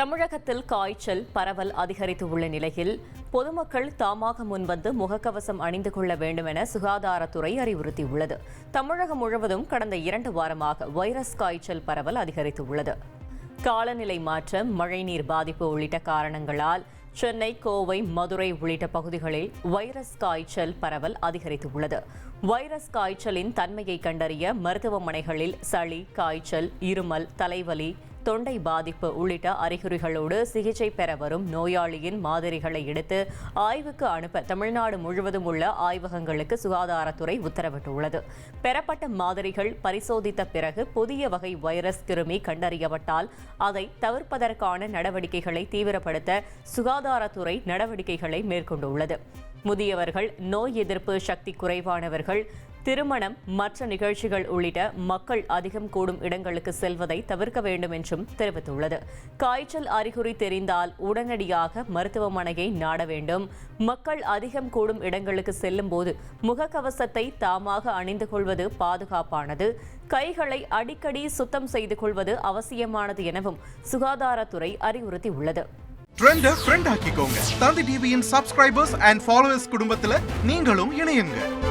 தமிழகத்தில் காய்ச்சல் பரவல் அதிகரித்து உள்ள நிலையில் பொதுமக்கள் தாமாக முன்வந்து முகக்கவசம் அணிந்து கொள்ள வேண்டும் என சுகாதாரத்துறை அறிவுறுத்தியுள்ளது. தமிழகம் முழுவதும் கடந்த இரண்டு வாரமாக வைரஸ் காய்ச்சல் பரவல் அதிகரித்து உள்ளது. காலநிலை மாற்றம் மழைநீர் பாதிப்பு உள்ளிட்ட காரணங்களால் சென்னை கோவை மதுரை உள்ளிட்ட பகுதிகளில் வைரஸ் காய்ச்சல் பரவல் அதிகரித்துள்ளது வைரஸ் காய்ச்சலின் தன்மையை கண்டறிய மருத்துவமனைகளில் சளி காய்ச்சல் இருமல் தலைவலி தொண்டை பாதிப்பு உள்ளிட்ட அறிகுறிகளோடு சிகிச்சை பெற வரும் நோயாளியின் மாதிரிகளை எடுத்து ஆய்வுக்கு அனுப்ப தமிழ்நாடு முழுவதும் உள்ள ஆய்வகங்களுக்கு சுகாதாரத்துறை உத்தரவிட்டுள்ளது. பெறப்பட்ட மாதிரிகள் பரிசோதித்த பிறகு புதிய வகை வைரஸ் கிருமி கண்டறியப்பட்டால் அதை தவிர்ப்பதற்கான நடவடிக்கைகளை தீவிரப்படுத்த சுகாதாரத்துறை நடவடிக்கைகளை மேற்கொண்டுள்ளது. முதியவர்கள் நோய் எதிர்ப்பு சக்தி குறைவானவர்கள் திருமணம் மற்ற நிகழ்ச்சிகள் உள்ளிட்ட மக்கள் அதிகம் கூடும் இடங்களுக்கு செல்வதை தவிர்க்க வேண்டும் என்றும் தெரிவித்துள்ளது. காய்ச்சல் அறிகுறி தெரிந்தால் உடனடியாக மருத்துவமனையை நாட வேண்டும். மக்கள் அதிகம் கூடும் இடங்களுக்கு செல்லும் போது முகக்கவசத்தை தாமாக அணிந்து கொள்வது பாதுகாப்பானது. கைகளை அடிக்கடி சுத்தம் செய்து கொள்வது அவசியமானது எனவும் சுகாதாரத்துறை அறிவுறுத்தியுள்ளது. ட்ரெண்ட ஃப்ரெண்ட் ஆக்கிக்கோங்க. தந்தி டிவியின் சப்ஸ்கிரைபர்ஸ் அண்ட் ஃபாலோவர்ஸ் நீங்களும் இணையுங்க.